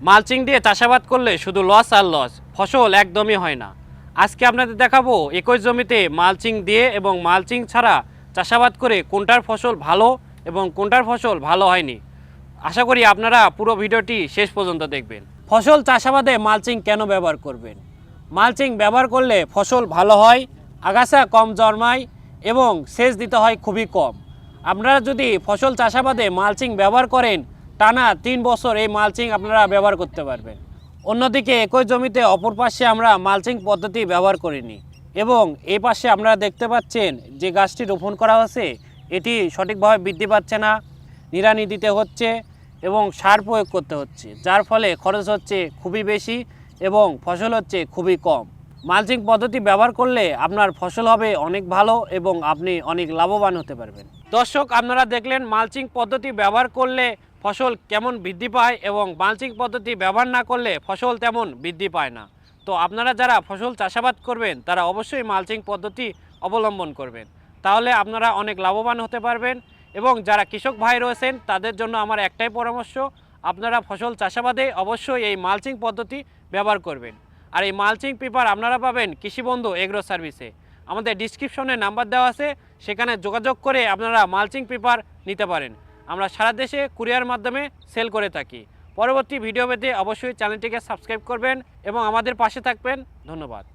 Mulching দিয়ে চাষাবাদ করলে শুধু লস আর লস ফসল একদমই হয় না। আজকে আপনাদের দেখাবো একই জমিতে মালচিং দিয়ে এবং মালচিং ছাড়া চাষাবাদ করে কোনটার ফসল ভালো এবং কোনটার ফসল ভালো হয়নি। আশা করি আপনারা পুরো ভিডিওটি শেষ পর্যন্ত দেখবেন। ফসল চাষাবাদে মালচিং কেন ব্যবহার করবেন? মালচিং ব্যবহার করলে ফসল ভালো হয়, আগাছা কম জন্মায় এবং সেচ দিতে হয় খুবই কম। আপনারা যদি ফসল চাষাবাদে মালচিং ব্যবহার করেন টানা তিন বছর এই মালচিং আপনারা ব্যবহার করতে পারবেন। অন্যদিকে একই জমিতে অপর পাশে আমরা মালচিং পদ্ধতি ব্যবহার করিনি এবং এই পাশে আপনারা দেখতে পাচ্ছেন যে গাছটি রোপণ করা হয়েছে, এটি সঠিকভাবে বৃদ্ধি পাচ্ছে না, নিড়ানি দিতে হচ্ছে এবং সার প্রয়োগ করতে হচ্ছে, যার ফলে খরচ হচ্ছে খুবই বেশি এবং ফসল হচ্ছে খুবই কম। মালচিং পদ্ধতি ব্যবহার করলে আপনার ফসল হবে অনেক ভালো এবং আপনি অনেক লাভবান হতে পারবেন। দর্শক, আপনারা দেখলেন মালচিং পদ্ধতি ব্যবহার করলে ফসল কেমন বৃদ্ধি পায় এবং মালচিং পদ্ধতি ব্যবহার না করলে ফসল তেমন বৃদ্ধি পায় না। তো আপনারা যারা ফসল চাষাবাদ করবেন, তারা অবশ্যই মালচিং পদ্ধতি অবলম্বন করবেন। তাহলে আপনারা অনেক লাভবান হতে পারবেন এবং যারা কৃষক ভাই রয়েছেন, তাদের জন্য আমার একটাই পরামর্শ, আপনারা ফসল চাষাবাদে অবশ্যই এই মালচিং পদ্ধতি ব্যবহার করবেন। আর এই মালচিং পেপার আপনারা পাবেন কৃষিবন্ধু এগ্রো সার্ভিসে। আমাদের ডিসক্রিপশনে নাম্বার দেওয়া আছে, সেখানে যোগাযোগ করে আপনারা মালচিং পেপার নিতে পারেন। আমরা সারা দেশে কুরিয়ার মাধ্যমে সেল করে থাকি। পরবর্তী ভিডিও পেতে অবশ্যই চ্যানেলটিকে সাবস্ক্রাইব করবেন এবং আমাদের পাশে থাকবেন। ধন্যবাদ।